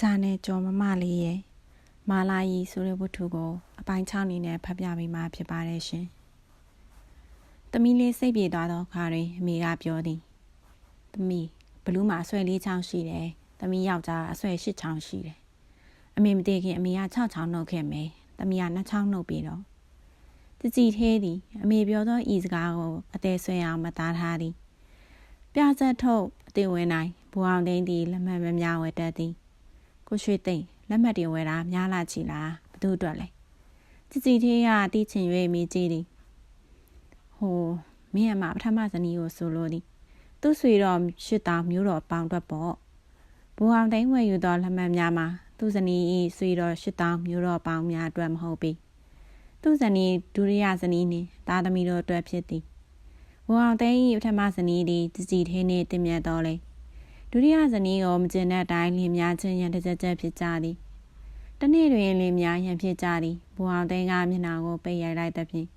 ဂျာနယ်ကျော်မမလေးရဲ့မာလာယီဆိုတဲ့ဝတ္ထုကို အပိုင်း6အနေနဲ့ဖတ်ပြပေးမှာဖြစ်ပါတယ်ရှင်။သမီးလေးစိတ်ပြေသွားတော့ခါတွင်အမေကပြောသည်။သမီးဘလူးမှာအဆွဲလေးချောင်းရှိတယ်။သမီးယောက်ျားအဆွဲ၈ချောင်းရှိတယ်။အမေမတည်ခင်အမေက6ချောင်းနှုတ်ခဲ့မယ်။သမီးက2ချောင်းနှုတ်ပြီးတော့တကြည်သေးသည်အမေပြောသောဤစကားကိုအသေးဆွဲအောင်မသားထားသည်။ပြဆက်ထုတ်အသေးဝင်နိုင်ဘူအောင်သိန်းသည်လက်မှတ်မများဝဲတတ်သည်။ ကိုရွှေသိန်းလက်မှတ်တွေဝယ်တာများလာချီလားဘသူအတွက်လဲ။ကြည်ကြည်သေးကတီးချင်၍မိကြည့်သည်။ဟိုမင်းအမပထမဇနီးကိုဆိုလို့သည်။သူ့ဆွေတော်ရှစ်တောင်မျိုးတော်ပေါင်တွက်ပေါ့။ဘူအောင်သိန်းဝယ်ယူသောလက်မှတ်များမှာသူ့ဇနီး၏ဆွေတော်ရှစ်တောင်မျိုးတော်ပေါင်များအတွက်မဟုတ်ပေ။သူ့ဇနီးဒုတိယဇနီးနှင့်သားသမီးတို့အတွက်ဖြစ်သည်။ဘူအောင်သိန်း၏ပထမဇနီးသည်ကြည်ကြည်သေးနှင့်တင်မြတ်တော်လေ။ ဒုတိယဇနီးကိုမကျင်တဲ့အတိုင်းလင်များချင်းရန်တကြကြဖြစ်ကြသည်တနေ့တွင်လင်များရန်ဖြစ်ကြသည်ဘူအောင်သိန်းကမျက်နှာကိုပိတ်ရိုက်လိုက်သဖြင့်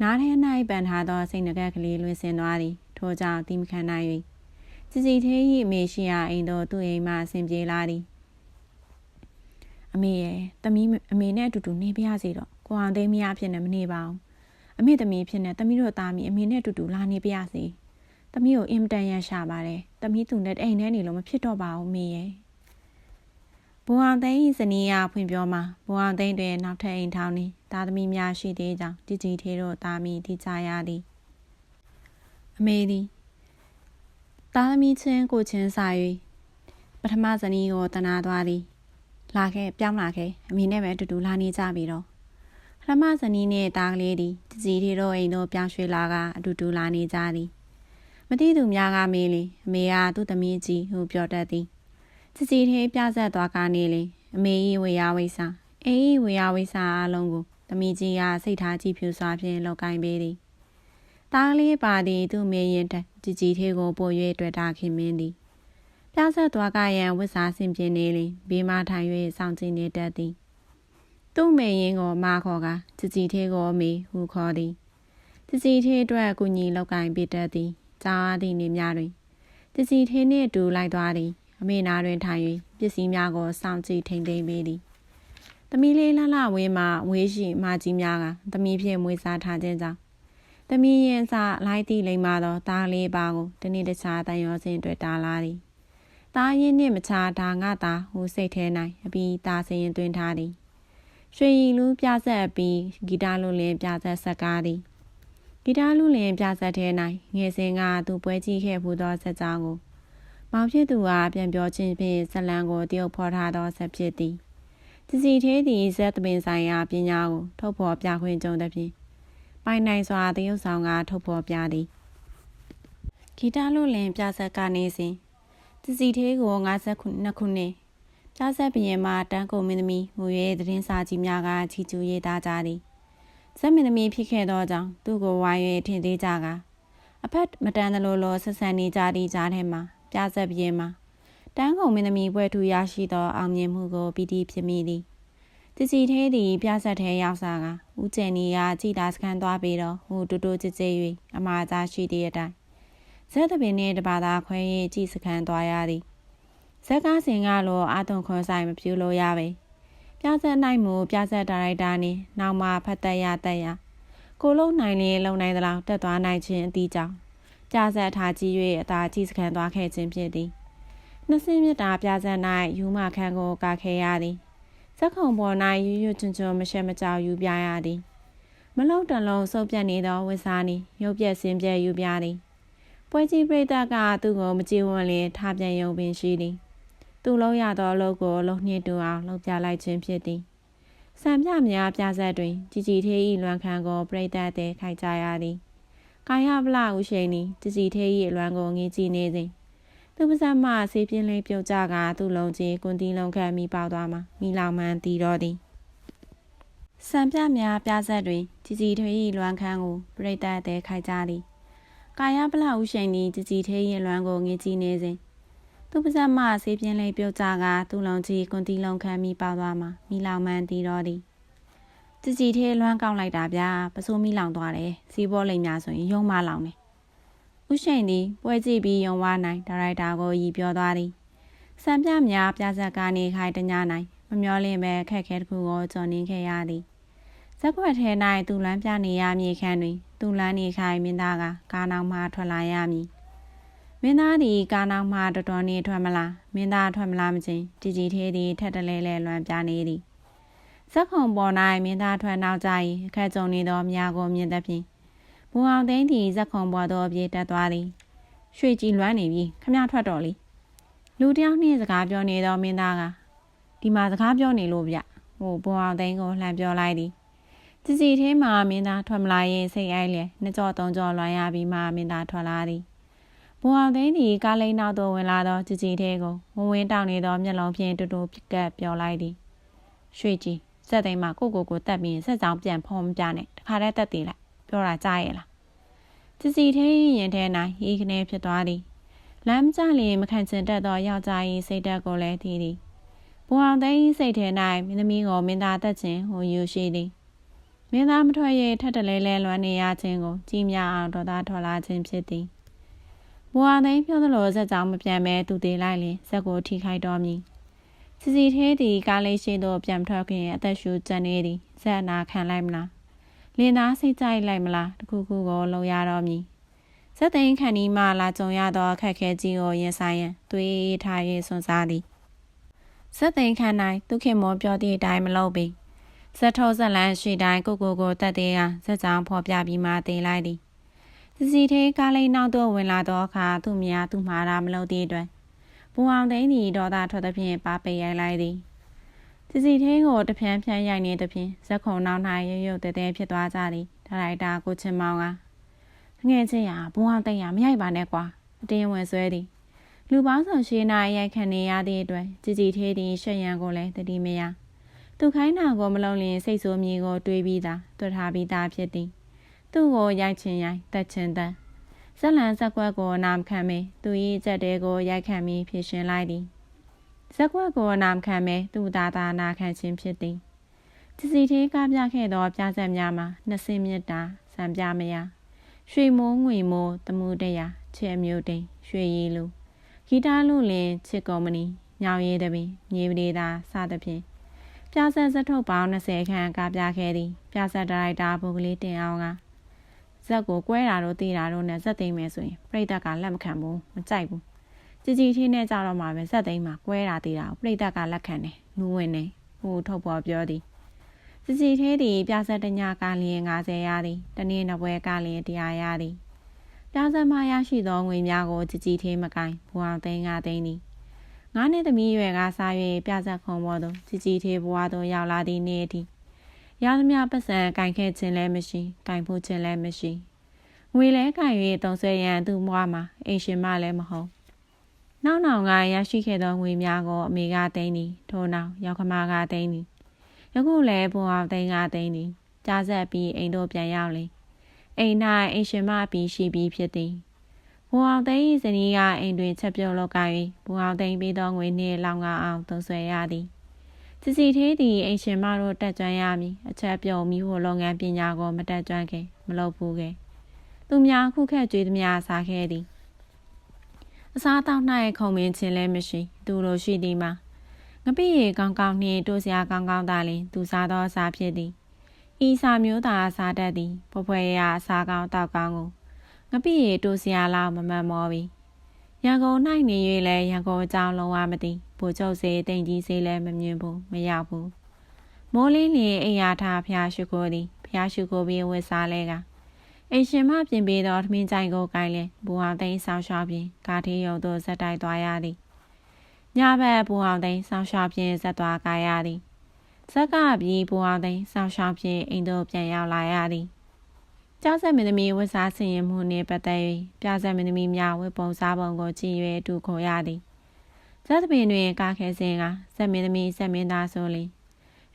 နားထဲ၌ပန်ထားသောစိတ်ငကက်ကလေးလွင်စင်သွားသည်ထို့ကြောင့်တိမခံနိုင်၍စီစီသေး၏အမေရှိရာအိမ်သို့သူ့အိမ်မှဆင်ပြေလာသည်အမေရဲ့တမီးအမေနဲ့အတူတူနေပြရစီတော့ကိုအောင်သိန်းမရဖြစ်နေမနေပါဘူးအမေသမီးဖြစ်နေတမီးတို့သားမီအမေနဲ့အတူတူလာနေပြရစီ။။သမီးကိုအင်မတန်ရရှာပါတယ်။ သမီးသူနဲ့အိမ်ထဲနေလို့မဖြစ်တော့ပါဘူးမေရဲ့။ဘွာသိန်းဤဇနီးကဖွင့်ပြောမှာဘွာသိန်းတွင်နောက်ထပ်အိမ်ထောင်နေသားသမီးများရှိသေးကြောင်းတကြီးသေးတို့သားမီတိကြရသည်။အမေသည်သားသမီးချင်းကိုချင်းစာ၍ပထမဇနီးကိုတနာသွားသည်။လာခဲ့ပြောင်းလာခဲ့အမေနဲ့ပဲအတူတူလာနေကြပြီတော့ပထမဇနီးနဲ့သားကလေးသည်တကြီးသေးတို့အိမ်တို့ပြောင်းရွှေ့လာကအတူတူလာနေကြသည် မသိသူများကမေးလေအမေကသူ့သမီးကြီးဟုပြောတတ်သည်ချစီသေးပြဆက်သွားကနေလေအမေ၏ဝေယဝိစာအေးဝေယဝိစာအလုံးကိုသမီးကြီးကစိတ်ထားကြည့်ဖြူစွာဖြင့်လောက်ကင်ပေးသည်တားလေးပါသည်သူ့မေရင်တကြည်ကြည်သေးကိုပို့၍တွေ့တာခင်မင်းသည်ပြဆက်သွားကရန်ဝစ်စာဆင်ပြင်းနေလေဘေးမှထိုင်၍စောင့်ကြည့်နေတတ်သည်သူ့မေရင်ကိုမာခေါ်ကကြည်ကြည်သေးကိုအမေဟုခေါ်သည်ကြည်ကြည်သေးအတွက်ကုညီလောက်ကင်ပေးတတ်သည် ကြားသည့်နေများတွင်တစီထင်းနှင့်အတူလိုက်သွားသည်အမေနာတွင်ထိုင်၍ပစ္စည်းများကိုစောင့်ကြည့်ထိန်သိမ်းပေးသည်သမီးလေးလှလှဝင်းမှဝေးရှိမကြီးများကသမီးဖြင့်မွေးစားထားခြင်းကြောင့်သမီးရင်စလိုက်သည့်လိမ္မာသောသားလေးပါကိုတနေ့တခြားတန်ရောစင်တွေ့တာလာသည်သားရင်နှင့်မချာဒါငါသာဟူစိတ်ထဲ၌အပြီးသားစရင်တွင်ထားသည်ရွှေရီလူပြဆက်ပြီးဂီတလုံးလင်းပြဆက်ဆက်ကားသည် ဂီတလူလင်ပြဆက်ထဲ၌ငယ်စဉ်ကသူပွဲကြည့်ခဲ့မှုသောဆက်ကြောင်းကိုမောင်ဖြစ်သူကပြန်ပြောခြင်းဖြင့်ဇလံကိုတရုပ်ဖော်ထားသောဆက်ဖြစ်သည်တစီသေးသည်ဇက်သမင်ဆိုင်ရာပညာကိုထုတ်ဖော်ပြခွင့်ကြုံသည်ဖြင့်ပိုင်နိုင်စွာတရုပ်ဆောင်ကထုတ်ဖော်ပြသည်ဂီတလူလင်ပြဆက်ကနေစဉ်တစီသေးကို52ခုနှစ်ပြဆက်ဘရင်မှတန်းကုန်မင်းသမီးငွေရဲသတင်းစာကြီးများကချီကျူရေးသားကြသည် ဇက်မင်းသမီးဖြစ်ခဲ့သောကြောင့်သူ့ကိုဝိုင်း၍ထင်သေးကြကအဖက်မတန်သလိုလိုဆက်ဆံနေကြသည့်ကြားထဲမှာပြဆက်ပြင်းမှာတန်းကုန်မင်းသမီးပွဲထူရရှိသောအောင်မြင်မှုကိုပီတိဖြစ်မိသည်တစီသေးသည်ပြဆက်ထဲရောက်စားကဦးကျန်နီကကြည်သာစခန်းသွားပြီးတော့ဟိုတူတူကြကြ၍အမှားသားရှိသည့်အတိုင်းဇက်သပင်နှင့်တပါးသာခွဲ၍ကြည်စခန်းသွားရသည်ဇက်ကားစင်ကလိုအာသွန်ခွန်ဆိုင်မပြူလို့ရပဲ။ ပြဆက်နိုင်မှုပြဆက်ဒါရိုက်တာနှင့်နောက်မှဖတ်သက်ရသက်ရကိုလုံးနိုင်လင်းလုံနိုင်သလောက်တက်သွားနိုင်ခြင်းအသီးကြောင့်ပြဆက်ထားကြည့်၍အသာကြည့်စခန်းသွားခဲ့ခြင်းဖြစ်သည်နှစ်စင်းမြတာပြဆက်၌ယူမခန်းကိုကာခဲရသည်ဇက်ခုံပေါ်၌ရွရွချွန်ချွန်မရှက်မကြောက်ယူပြရသည်မလုံးတလုံးစုပ်ပြတ်နေသောဝစ်စားနီရုပ်ပြက်စင်းပြက်ယူပြသည်ပွဲကြီးပြိတ္တကသူ့ကိုမကြည့်ဝန်းလျင်ထားပြန်ယုံပင်ရှိသည် သူ့လုံးရသောအလုပ်ကိုအလုပ်နှင့်တူအောင်လုပ်ပြလိုက်ခြင်းဖြစ်သည်စံပြများပြဆက်တွင်ကြည်ကြည်သေး၏လွမ်းခံကိုပြိတ္တတဲ့ခိုက်ကြရသည်ကာယဗလာဥရှိန်သည်ကြည်ကြည်သေး၏အလွမ်းကိုငေးကြည့်နေစဉ်သူပါဇက်မှဆေးပြင်းလေးပြုတ်ကြကသူ့လုံးကြီးကွန်တီလုံးခတ်မိပေါသွားမှာမိလောင်မှန်တီတော့သည်စံပြများပြဆက်တွင်ကြည်ကြည်သေး၏လွမ်းခံကိုပြိတ္တတဲ့ခိုက်ကြသည်ကာယဗလာဥရှိန်သည်ကြည်ကြည်သေး၏လွမ်းကိုငေးကြည့်နေစဉ် သူပါဇက်မှဆေးပြင်းလေးပြုတ်ကြကသူ့လုံးကြီးကွန်တီလုံးခံမိပေါသွားမှာမိလောင်မှန်တီတော့သည်ကြည်ကြည်သေးလွမ်းကောက်လိုက်တာဗျာပစိုးမိလောင်သွားတယ်စီးပေါ်လိမ်များဆိုရင်ယုံမလောင်တယ်ဥရှိန်သည်ပွဲကြည့်ပြီးယုံဝနိုင်ဒါရိုက်တာကိုရည်ပြောသွားသည်စံပြများပြဇက်ကနေခိုင်တညနိုင်မမျောလင့်ပဲခက်ခဲတစ်ခုကိုကြော်နှင်းခဲ့ရသည်ဇက်ခွက်ထဲ၌သူလမ်းပြနေရမည်ခန့်တွင် သူလမ်းနေခိုင်မင်းသားကကားနောက်မှထွက်လာရမည် မင်းသားသည်ကားနောက်မှတော်တော်နေထွက်မလားမင်းသားထွက်မလားမချင်းကြည်ကြည်သေးသည်ထက်တလဲလဲလွမ်းပြနေသည်ဇက်ခုံပေါ်၌မင်းသားထွက်နောက်ကြ၏အခက်ကြုံနေသောမြာကိုမြင်သဖြင့်ဘူအောင်သိန်းသည်ဇက်ခုံပေါ်သို့ပြေးတက်သွားသည်ရွှေကြည်လွမ်းနေပြီခမထွက်တော်လေလူတယောက်နှင့်စကားပြောနေသောမင်းသားကဒီမှာစကားပြောနေလို့ဗျဟိုဘူအောင်သိန်းကိုလှမ်းပြောလိုက်သည်စီစီထဲမှာမင်းသားထွက်မလာရင်စိတ်အိုက်လေနှစ်ကြောသုံးကြောလွှမ်းရပြီးမှမင်းသားထွက်လာသည် ဘုံအောင်သိန်းသည်ကားလိမ့်နောက်သို့ဝင်လာသောကြည်ကြည်ထဲကိုဝဝင်းတောင်းနေသောမျက်လုံးဖြင့်တူတူပြကပ်ပြောလိုက်သည်ရွှေကြီးစက်သိမ်းမှာကိုကိုကိုတက်ပြီးစက်ကြောင်ပြန်ဖုံးပြနဲ့တခါတည်းတက်သေးလိုက်ပြောတာကြားရဲ့လားကြည်ကြည်ထဲရင်ထဲ၌ဤခနေဖြစ်သွားသည်လမ်းကြလျင်မခံချင်တတ်သောယောက်ျား၏စိတ်ဓာတ်ကိုလည်းသိသည်ဘုံအောင်သိန်းစိတ်ထဲ၌မင်းသမီးကိုမင်းသားတက်ခြင်းဟိုယူရှိသည်မင်းသားမထွက်ရထက်တလဲလဲလွမ်းနေရခြင်းကိုကြီးမြအောင်တော်သားထွက်လာခြင်းဖြစ်သည် ဘွာသိန်းပြောသလိုဇက်ကြောင်မပြန်မဲသူသေးလိုက်လင်ဇက်ကိုထိခိုက်တော်မည်စီစီသေးသည်ကားလေးရှိသို့ပြန်ထွက်ခင်အသက်ရှူကျန်နေသည်ဇက်နာခံလိုက်မလားလင်သားစိတ်ကြိုက်လိုက်မလားတခုခုကိုလုံရတော်မည်ဇက်သိန်းခန်ဒီမှလာကြုံရသောအခက်ခဲကြီးကိုရင်ဆိုင်ရန်သွေးထားရေးစွန့်စားသည်ဇက်သိန်းခန်၌သူခင်မောပြောသည့်အတိုင်းမလုပ်ပေဇက်ထောဇက်လန်ရှိတိုင်းကိုကိုကိုတက်သေးကဇက်ကြောင်ဖော်ပြပြီးမှတင်လိုက်သည် စီစီသေးကားလေးနောက်သို့ဝင်လာသောအခါသူ့မြာသူ့မှားတာမလုပ်သည့်အတွက်ဘူအောင်သိန်းသည်ဒေါသထွက်သဖြင့်ပါပိတ်ရိုက်လိုက်သည်စီစီသေးကိုတဖြန်းဖြန်းရိုက်နေသဖြင့်ဇက်ခုံနောက်၌ရုပ်ရုပ်တဲတဲဖြစ်သွားကြသည်ဒါရိုက်တာကိုချင်မောင်ကငယ်ချင်းရဘူအောင်သိန်းရမရိုက်ပါနဲ့ကွာအတင်းဝင်ဆွဲသည်လူပေါင်းဆောင်ရှင်းနာရိုက်ခံနေရသည့်အတွက်ကြည်ကြည်သေးသည်ရှက်ရန်ကိုလည်းတတိမရသူခိုင်းတာကိုမလုံးလင်စိတ်ဆိုးမြေကိုတွေးပြီးသားတွေ့ထားပြီးသားဖြစ်သည် သူ့ကိုရိုက်ချင်ရိုက်တက်ချင်တက်ဇက်လန်ဇက်ကွက်ကိုနာမခံမေသူ၏ကြက်တဲကိုရိုက်ခံပြီးဖြစ်ရှင်လိုက်သည်ဇက်ကွက်ကိုနာမခံမေသူ့သားသားနာခံခြင်းဖြစ်သည်တစီသေးကားပြခဲ့သောပြဆက်များမှာနှစ်စင်းမြတ်တာစံပြမယရွှေမိုးငွေမိုးတမှုတရာချဲမျိုးတိန်ရွှေရည်လူဂီတလူလင်ချစ်ကောမနီညောင်ရည်တပင်မြေပဒေသာစသဖြင့်ပြဆက်စထုတ်ပေါင်း20ခန့်ကားပြခဲ့သည် ပြဆက်ဒါရိုက်တာပုဂ္ဂလိတင်အောင်က ဇက်ကိုကွဲတာတို့တေးတာတို့နဲ့ဇက်သိမ်းမယ်ဆိုရင်ပြိတ္တကလက်မခံဘူးမကြိုက်ဘူးကြည်ကြည်ထင်းနဲ့ကြတော့မှပဲဇက်သိမ်းမှာကွဲတာတေးတာကိုပြိတ္တကလက်ခံတယ်လူဝင်နေဟိုထုတ်ပေါ်ပြောသည်ကြည်ကြည်သေးသည်ပြဆက်တညကလျင်90ရသည်တနေ့နပွဲကလျင်100ရသည်ပြဆက်မှရရှိသောငွေများကိုကြည်ကြည်သေးမကိုင်ဘူအောင်သိန်းကသိန်းသည်ငါးနှစ်သမီးရွယ်ကစား၍ပြဆက်ခုံပေါ်သို့ကြည်ကြည်သေးဘွားသို့ရောက်လာသည့်နေ့အထိ ရသမျှပတ်စံကင်ခဲ့ခြင်းလည်းမရှိကင်ဖို့ခြင်းလည်းမရှိငွေလဲကင်၍တုံဆွဲရန်သူ့ဘွားမှာအိမ်ရှင်မလည်းမဟုတ်နောက်နောင်ကရရှိခဲ့သောငွေများကိုအမေကသိမ်းသည်ထို့နောက်ရောက်ခမကသိမ်းသည်ယခုလည်းဘုံအောင်သိန်းကသိမ်းသည်ကြားဆက်ပြီးအိမ်တို့ပြန်ရောက်လေအိမ်၌အိမ်ရှင်မပြီးရှိပြီးဖြစ်သည်ဘုံအောင်သိန်း၏ဇနီးကအိမ်တွင်ချက်ပြုတ်လောက်က၍ဘုံအောင်သိန်းပြီးသောငွေနှင့်လောင်ကအောင်သုံးဆွဲရသည် စီစီသေးသည်အိမ်ရှင်မတို့တက်ကြွရမည်အချက်ပြုံမိဖို့လုပ်ငန်းပညာကိုမတက်ကြွခဲ့မလုပ်ဘူးခဲ့သူများခုခက်ကြွေးသမျှစားခဲ့သည်အစားတောက်၌ခုံမင်းခြင်းလည်းမရှိ သူလိုရှိသည်မှာငပိရေကောင်းကောင်းနှင့်တိုးစရာကောင်းကောင်းသာလင်သူစားသောအစာဖြစ်သည်ဤစာမျိုးသာစားတတ်သည်ဖွယ်ဖွယ်ရအစာကောင်းတောက်ကောင်းကိုငပိရေတိုးစရာလောက်မမှန်မောပြီ ရန်ကုန်၌နေ၍လည်းရန်ကုန်အကြောင်းလုံးဝမသိဗိုလ်ချုပ်စေတင်ကြီးစေလည်းမမြင်ဘူးမရောက်ဘူးမိုးလင်းလျင်အိယာထားဖျားရှုကိုသည်ဖျားရှုကိုပြီးဝစ်စားလဲကအိရှင်မပြင်ပေးသောထမင်းကြိုင်ကိုကိုင်းလဲဘူအောင်သိန်းဆောင်ရှောက်ပြင်ကာထေးရုံသို့ဇက်တိုက်သွားရသည်ညဘက်ဘူအောင်သိန်းဆောင်ရှောက်ပြင်ဇက်သွားကာရသည်ဇက်ကပြီးဘူအောင်သိန်းဆောင်ရှောက်ပြင်အိမ်သို့ပြန်ရောက်လာရသည် ကျောက်ဆက်မင်းသမီးဝတ်စားဆင်ရင်မှုနှင့်ပတ်သက်၍ပြဆက်မင်းသမီးများဝတ်ပုံစားပုံကိုကြည့်၍အတူခေါ်ရသည်ဇက်သပင်တွင်ကာခဲစင်ကဇက်မင်းသမီးဇက်မင်းသားဆိုလင်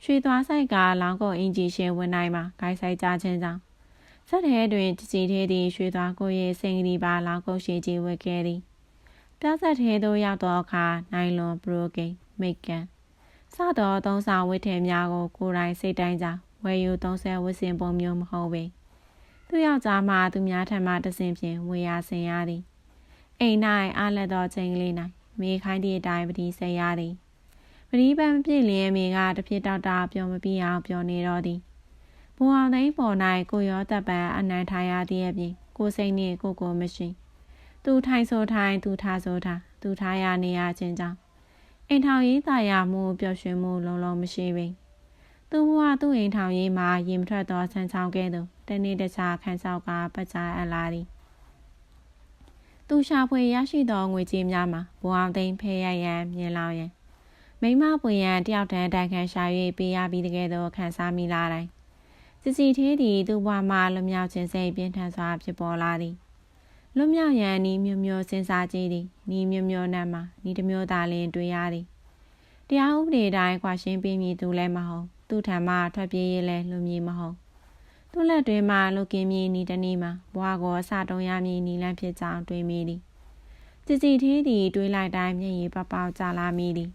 ရွှေသွားဆိုင်ကလောင်းကုန်အင်ဂျီရှင်ဝင်နိုင်မှာဂိုက်ဆိုင်ကြခြင်းကြောင့်ဇက်ထဲတွင်ကြည်ကြည်သေးသည့်ရွှေသွားကိုရဲ့စိန်ကလေးပါလောင်းကုန်ရှိကြီးဝတ်ခဲ့သည်ပြဆက်ထဲသို့ရောက်သောအခါနိုင်လွန်ဘရိုဂိန်မိတ်ကန်စသောသုံးဆောင်ဝတ်ထည်များကိုကိုယ်တိုင်စိတ်တိုင်းကြောင့်ဝယ်ယူသုံးဆဲဝတ်ဆင်ပုံမျိုးမဟုတ်ပေ သူယောက်ျားမှသူများထံမှတဆင်ဖြင့်ဝေရဆင်ရသည်အိမ်၌အားလက်သောချိန်ကလေး၌မေခိုင်းသည့်အတိုင်းပတိစိတ်ရသည်ပတိပန်းပြည့်လျင်မေကတဖြစ်တောက်တာပြောမပြအောင်ပြောနေတော့သည်ဘုံအောင်သိန်းပေါ်၌ကိုရောတပ်ပံအနံထိုင်ရသည့်အပြင်ကိုစိတ်နှင့်ကိုကိုမရှိသူထိုင်ဆိုထိုင်သူထားဆိုထားသူထားရနေရခြင်းကြောင့်အိမ်ထောင်ရေးသာယာမှုပျော်ရွှင်မှုလုံးလုံးမရှိပေသူဘဝသူ့အိမ်ထောင်ရေးမှာရင်မထွက်သောဆန်းချောင်းကဲ့သို့ တနေ့တခြားခန်းဆောက်ကပတ်ချအပ်လာသည်သူရှာဖွေရရှိသောငွေကြေးများမှာဘဝသိန်းဖဲရရန်မြင်လောင်ရန်မိမပွေရန်တယောက်တန်းတိုင်ခံရှာ၍ပေးရပြီးတကယ်တော့ခံစားမိလာတိုင်းစီစီသေးသည်သူ့ဘဝမှာလွမြောက်ခြင်းစိတ်ပြင်းထန်စွာဖြစ်ပေါ်လာသည်လွမြောက်ရန်ဤမျိုးမျိုးစဉ်းစားကြည့်သည်ဤမျိုးမျိုးနဲ့မှဤတစ်မျိုးသာလျှင်တွေ့ရသည်တရားဥပဒေတိုင်းခွာရှင်းပေးမည်သူလည်းမဟုတ်သူထံမှထွက်ပြေးရလဲလူမည်မဟုတ် သူ့လက်တွင်မှလုကင်းမည်ဤတနည်းမှာဘွားကိုအစတုံးရမည်နီလန်းဖြစ်ကြောင်းတွေးမိသည်ကြည်ကြည်သေးသည်တွေးလိုက်တိုင်းမျက်ရည်ပပေါက်ကြလာမိသည်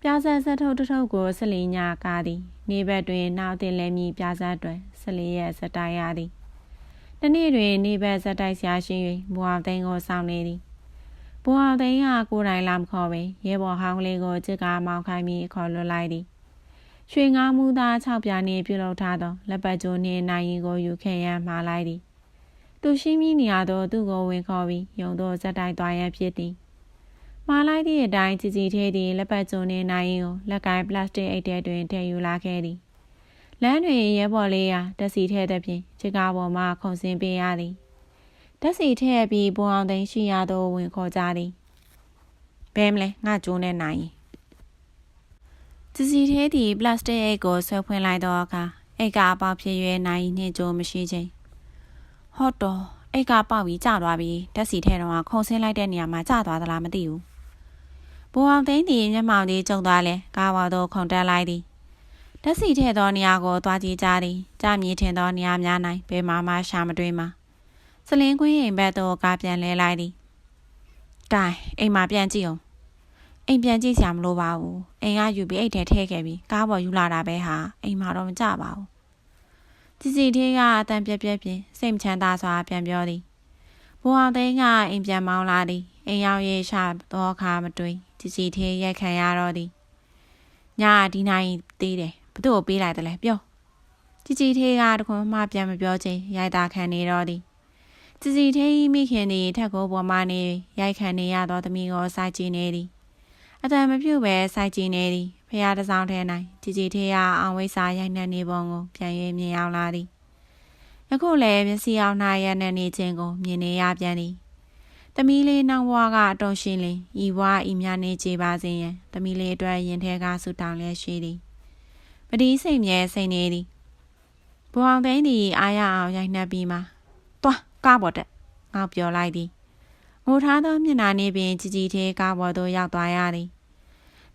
ပြာဆက်ဆက်ထုတ်ထုတ်ကိုဆလီညာကားသည်နေဘက်တွင်နောက်တင်လဲမြည်ပြာဆက်တွင်ဆလီရဲ့စတိုင်ရသည်တနေ့တွင်နေဘက်ဇက်တိုက်ဆရာရှိ၍ဘွာသိန်းကိုစောင့်နေသည်ဘွာသိန်းကကိုယ်တိုင်လာမခေါ်ပဲရဲဘော်ဟောင်းကလေးကိုကြစ်ကားမောင်းခိုင်းပြီးခေါ်လွှတ်လိုက်သည် ရွှေငါးမူသား၆ပြားနှင့်ပြုလုပ်ထားသောလက်ပတ်ကြိုးနှင့်နိုင်ရင်ကိုယူခဲ့ရန်မှားလိုက်သည်သူရှင်းပြီးနေရသောသူ့ကိုဝင်ခေါ်ပြီးယုံသောဇက်တိုက်သွားရန်ဖြစ်သည်မှားလိုက်သည့်အတိုင်းကြည်ကြည်သေးသည်လက်ပတ်ကြိုးနှင့်နိုင်ရင်ကိုလက်ကိုင်းပလတ်စတစ်အိတ်ထဲတွင်ထည့်ယူလာခဲ့သည်လမ်းတွင်ရဲဘော်လေးရာတက်စီထဲသဖြင့်ခြေကားပေါ်မှခုန်ဆင်းပေးရသည်တက်စီထဲပြီးဘုံအောင်သိန်းရှိရသောဝင်ခေါ်ကြသည်ဘဲမလဲငါကျိုးနဲ့နိုင် စီစီထဲသည်ပလတ်စတစ်အိတ်ကိုဆွဲဖွင့်လိုက်သောအခါအိတ်ကအပေါက်ဖြစ်၍နိုင်နှင့်ကြိုးမရှိချင်းဟော့တော်အိတ်ကပေါက်ပြီးကျသွားပြီးတက်စီထဲတော့ခုန်ဆင်းလိုက်တဲ့နေရာမှာကျသွားသလားမသိဘူးဘုံအောင်သိန်းသည်မျက်မှောင်လေးကျုံသွားလဲကားပေါ်သို့ခုန်တက်လိုက်သည်ဓာတ်စီထဲ့သောနေရာကိုသွားကြည့်ကြသည်ကြမြည်ထင်သောနေရာများ၌ဘယ်မှမှရှာမတွေ့မှာစလင်းကွင်းအိမ်ဘက်သို့ကားပြန်လဲလိုက်သည်ကဲအိမ်မှာပြန်ကြည့်အောင် အိမ်ပြန်ကြည့်စရာမလိုပါဘူးအိမ်ကယူပြီးအိတ်ထဲထည့်ခဲ့ပြီးကားပေါ်ယူလာတာပဲဟာအိမ်မှာတော့မကြပါဘူးကြည်စီထင်းကအတန်ပြက်ပြက်ပြင်စိတ်မချမ်းသာစွာပြန်ပြောသည်ဘိုးအောင်သိန်းကအိမ်ပြန်မောင်းလာသည်အိမ်ရောက်ရေးရှာတော့ခါမတွေ့ကြည်စီထင်းရက်ခံရတော့သည်ညဒီနိုင်သေးတယ်ဘသူ့ကိုပေးလိုက်တယ်လဲပြောကြည်စီထင်းကတခွန်းမှပြန်မပြောချင်းရိုက်တာခံနေတော့သည်ကြည်စီထင်းမိခင်သည်ထက်ကိုပေါ်မှနေရိုက်ခံနေရသောသမီးကိုစိုက်ကြည့်နေသည် အတန်မပြုတ်ပဲစိုက်ကြည့်နေသည်ဖះတစောင်းထဲ၌ជីជីသေးကအောင်ဝိစာရိုက်နှက်နေပုံကိုပြန်၍မြင်အောင်လာသည်ယခုလည်းမျက်စိအောင်နှာရတဲ့နေခြင်းကိုမြင်နေရပြန်သည်သမီးလေးနောင်ဘွားကအတော်ရှင်လင်ဤဘွားဤမြနေကြပါစေရန်သမီးလေးအတွက်ရင်ထဲကဆူတောင်းလျက်ရှိသည်ပတိစိတ်မြဲစိတ်နေသည်ဘွားသိန်းသည်အားရအောင်ရိုက်နှက်ပြီးမှသွားကားပေါ်တက်ငေါပြောလိုက်သည် ငိုထားသောမျက်နှာနှင့်ပင်ကြည်ကြည်သေးကားပေါ်သို့ရောက်သွားရသည်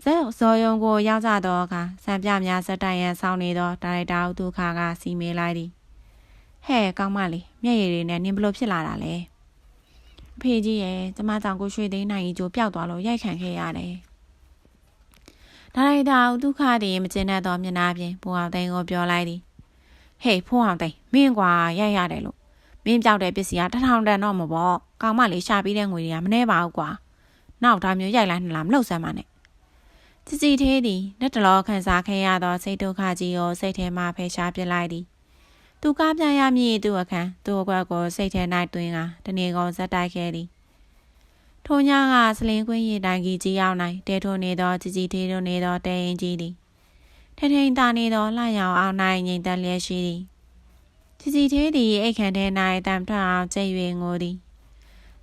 ဇက်ဇော်ယုံကိုရောက်ကြသောအခါစံပြများစက်တိုင်ရန်ဆောင်းနေသောဒါရိုက်တာဦးသူခါကစီမေးလိုက်သည်ဟဲ့ကောင်းမလေးမျက်ရည်တွေနဲ့နင်ဘလို့ဖြစ်လာတာလဲအဖေကြီးရဲ့ကျမကြောင့်ကိုရွှေသိန်းနိုင်ကြီးကျိုးပျောက်သွားလို့ရိုက်ခံခဲ့ရတယ်။ဒါရိုက်တာဒုက္ခတည်းမကျင်တတ်သောမျက်နှာပြင်ဘုံအောင်သိန်းကိုပြောလိုက်သည်။ဟေးဖုန်းအောင်သိန်းမင်းကွာရိုက်ရတယ်လို့မင်းပြောက်တဲ့ပစ္စည်းကတထောင်တန်တော့မပေါ့။ ကောင်မလေးရှာပြီးတဲ့ငွေတွေကမနှဲပါဘူးကွာနောက်ဒါမျိုးရိုက်လိုက်နှလားမလောက်စမ်းပါနဲ့ကြည်ကြည်သေးသည်လက်တလောခံစားခဲ့ရသောစိတ်ဒုက္ခကြီးကိုစိတ်ထဲမှဖယ်ရှားပြလိုက်သည်သူကားပြန်ရမည်သူအခန်းသူအကွက်ကိုစိတ်ထဲ၌တွင်ကတနေကုန်ဇက်တိုက်ခဲ့သည်ထိုညကဆလင်ကွင်းရေတိုင်ကြီးကြီးရောက်၌တဲထုံနေသောကြည်ကြည်သေးတို့နေသောတဲရင်ကြီးသည်ထထိန်တာနေသောလှရောင်အောင်၌ငိမ်သက်လျက်ရှိသည်ကြည်ကြည်သေးသည်အိတ်ခံထဲ၌တံထွက်အောင်ကျဲ၍ငိုသည်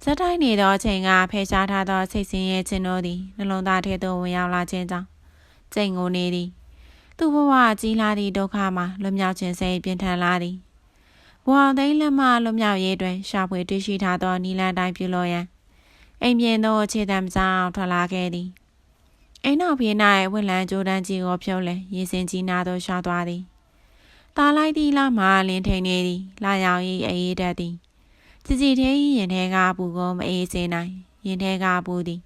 ဇက်တိုင်းနေသောချိန်ကဖယ်ရှားထားသောစိတ်ဆင်းရဲခြင်းတို့သည်နှလုံးသားထဲသို့ဝင်ရောက်လာခြင်းကြောင့်ကျိတ်ငိုနေသည် သူ့ဘဝကြီးလာသည့်ဒုက္ခမှာလွတ်မြောက်ခြင်းစိတ်ပြင်းထန်လာသည်ဘဝသိန်းလက်မှလွတ်မြောက်ရေးတွင်ရှာဖွေတွေ့ရှိထားသောနီလန်တိုင်းပြုလို့ရန်အိမ်ပြင်သို့ခြေတံမစားအောင်ထွက်လာခဲ့သည်အိမ်နောက်ပြေး၌ဝစ်လန်းကြိုးတန်းကြီးကိုဖြုတ်လဲရေစင်ကြီးနာသို့ရှောက်သွားသည်တာလိုက်သည့်လမှလင်းထိန်နေသည်လာရောင်၏အေးတတ်သည် စီစီသေး၏ရင်ထဲကပူကိုမအေးစေနိုင်ရင်ထဲကပူသည်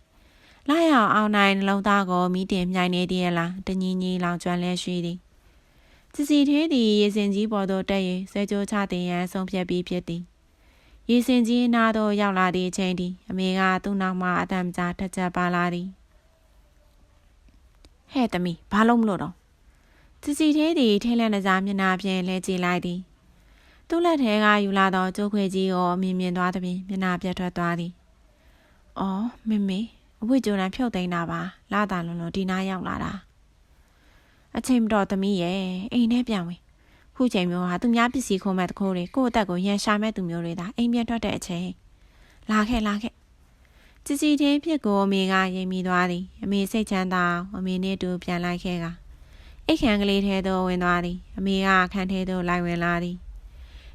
လာရောက်အောင်နိုင်နှလုံးသားကိုမိတင်မြိုင်နေသည်လားတညီညီလောင်ကျွမ်းလဲရှိသည်စီစီသေးသည်ရေစင်ကြီးပေါ်သို့တက်၍ဆွဲကြိုးချတင်ရန်ဆုံးဖြတ်ပြီးဖြစ်သည်ရေစင်ကြီးနားသို့ရောက်လာသည့်အချိန်သည်အမေကသူ့နောက်မှအတမ်းကြားထက်ချက်ပါလာသည်ဟဲ့သမီးဘာလို့မလို့တော့စီစီသေးသည်ထဲလန့်နေစားမျက်နှာဖြင့်လဲကြည့်လိုက်သည် သူ့လက်ထဲကယူလာသောကျိုးခွေကြီးကိုမြင်မြင်သွားသည်ဖြင့်မျက်နှာပြတ်ထွက်သွားသည်အော်မမေအဝိကြိုးတန်းဖြုတ်သိမ်းတာပါလာတာလုံးလုံးဒီနားရောက်လာတာအချိန်မတော်သမီးရဲ့အိမ်ထဲပြန်ဝင်ခုချိန်မျိုးဟာသူများပစ္စည်းခုံးမဲ့တခိုးတွေကိုယ့်အသက်ကိုရန်ရှာမဲ့သူမျိုးတွေသာအိမ်ပြန်ထွက်တဲ့အချိန်လာခဲ့လာခဲ့စီစီချင်းဖြစ်ကိုအမေကရင်မိသွားသည်အမေစိတ်ချမ်းသာအောင်အမေနဲ့တူပြန်လိုက်ခဲ့ကအိတ်ခမ်းကလေးထဲသို့ဝင်သွားသည်အမေကအခန်းထဲသို့လိုက်ဝင်လာသည်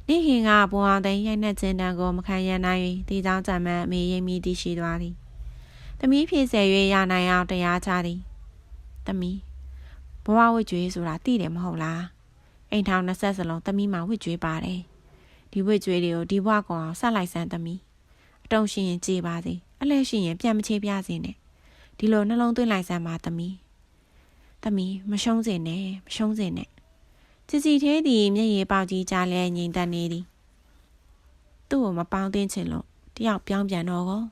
နေခင်ကဘွန်အောင်သိန်းရိုက်နှက်ခြင်းတန်ကိုမခံရနိုင်၍ဒီကြောင့်ကြံမှအမေရင်မိသိရှိသွားသည်သမီးဖြည့်ဆယ်၍ရနိုင်အောင်တရားချသည်သမီးဘဝဝိကျွေးဆိုတာသိတယ်မဟုတ်လားအိမ်ထောင်20စလုံးသမီးမှဝိကျွေးပါတယ်ဒီဝိကျွေးတွေကိုဒီဘဝကောင်အောင်ဆက်လိုက်စမ်းသမီးအတုံးရှိရင်ကြေးပါစေအလဲရှိရင်ပြန်မချေပြစေနဲ့ဒီလိုနှလုံးသွင်းလိုက်စမ်းပါသမီးသမီးမရှုံးစေနဲ့မရှုံးစေနဲ့ စီစီသေးသည်မျက်ရည်ပေါက်ကြီးကြားလဲငြိမ်သက်နေသည်သူ့ကိုမပေါင်းသင်းချင်လို့တယောက်ပြောင်းပြန်တော့ကော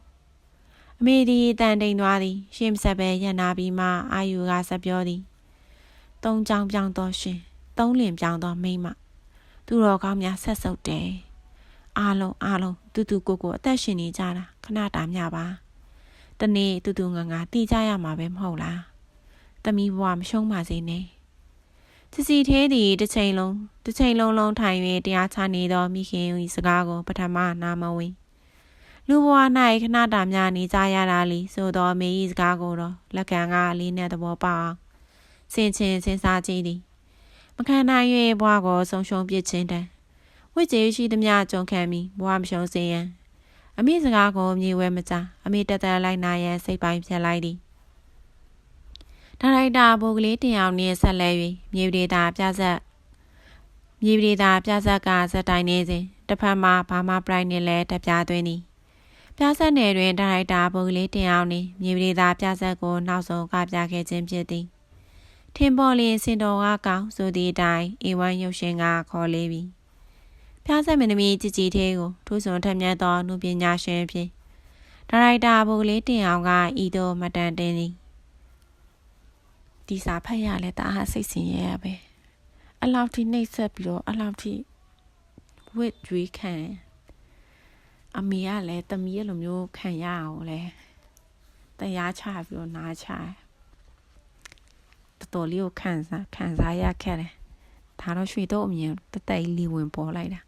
အမေဒီတန်တိန်သွားသည် ရှင်းမဆက်ပဲရန်နာပြီးမှအာယူကဆက်ပြောသည်သုံးချောင်းပြောင်းတော့ရှင်သုံးလင်ပြောင်းတော့မိမသူတော်ကောင်းများဆက်ဆုပ်တယ်အားလုံးအားလုံးတူတူကိုကိုအသက်ရှင်နေကြတာခဏတာမြပါတနေ့တူတူငါငါတီးကြရမှာပဲမဟုတ်လားသမီးဘဝမရှုံးပါစေနဲ့ စီစီသေးသည်တစ်ချိန်လုံးတစ်ချိန်လုံးလုံးထိုင်၍တရားချနေသောမိခင်၏စကားကိုပထမနာမဝင်လူဘဝ၌ခဏတာများနေကြရတာလီဆိုသောမေ၏စကားကိုတော့လက်ခံကလေးနဲ့သဘောပေါက်အောင်စင်ချင်းစဉ်းစားကြည့်သည်မခံနိုင်၍ဘဝကိုဆုံးရှုံးပစ်ခြင်းတည်းဝိကျေရှိသည်များကြုံခံပြီးဘဝမရှုံးစေရန်အမိစကားကိုမြေဝဲမကြအမိတက်တက်လိုက်နာရန်စိတ်ပိုင်းဖြတ်လိုက်သည် ဒါရိုက်တာဘိုကလေးတင်အောင်နှင့်ဆက်လဲ၍မြေဒေတာပြဆက်မြေဒေတာပြဆက်ကဇက်တိုင်းနေစဉ်တစ်ဖက်မှာဘာမှပရိုက်နဲ့လဲတပြားသွင်းသည်ပြဆက်နယ်တွင်ဒါရိုက်တာဘိုကလေးတင်အောင်နှင့်မြေဒေတာပြဆက်ကိုနောက်ဆုံးကပြခဲ့ခြင်းဖြစ်သည်ထင်ပေါ်လျင်စင်တော်ကကောင်းဆိုသည့်အတိုင်းအေဝမ်းရုပ်ရှင်ကခေါ်လေးပြီပြဆက်မင်းသမီးကြည်ကြည်သေးကိုထူးစွန်ထက်မြက်သောနုပညာရှင်ဖြင့်ဒါရိုက်တာဘိုကလေးတင်အောင်ကဤသို့မတန်တင်သည် ဒီစာဖတ်ရလဲတအားစိတ်ဆင်ရဲရပဲအလောက်ထိနှိပ်ဆက်ပြီးတော့အလောက်ထိဝစ်ကြွေးခံအမေကလည်းတမီးရဲ့လိုမျိုးခံရအောင်လဲတရားချပြီးတော့နားချတော်တော်လေးကိုခံစားခံစားရခဲ့တယ်ဒါတော့ရွှေတော့အမြင်တသက်လီဝင်ပေါ်လိုက်တာ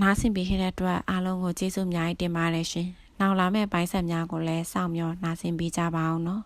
နားဆင်ပေးခဲ့တဲ့အတွက်အားလုံးကိုကျေးဇူးအများကြီးတင်ပါတယ်ရှင်နောက်လာမယ့်ပိုင်းဆက်များကိုလည်းစောင့်မျှော်နားဆင်ပေးကြပါအောင်နော်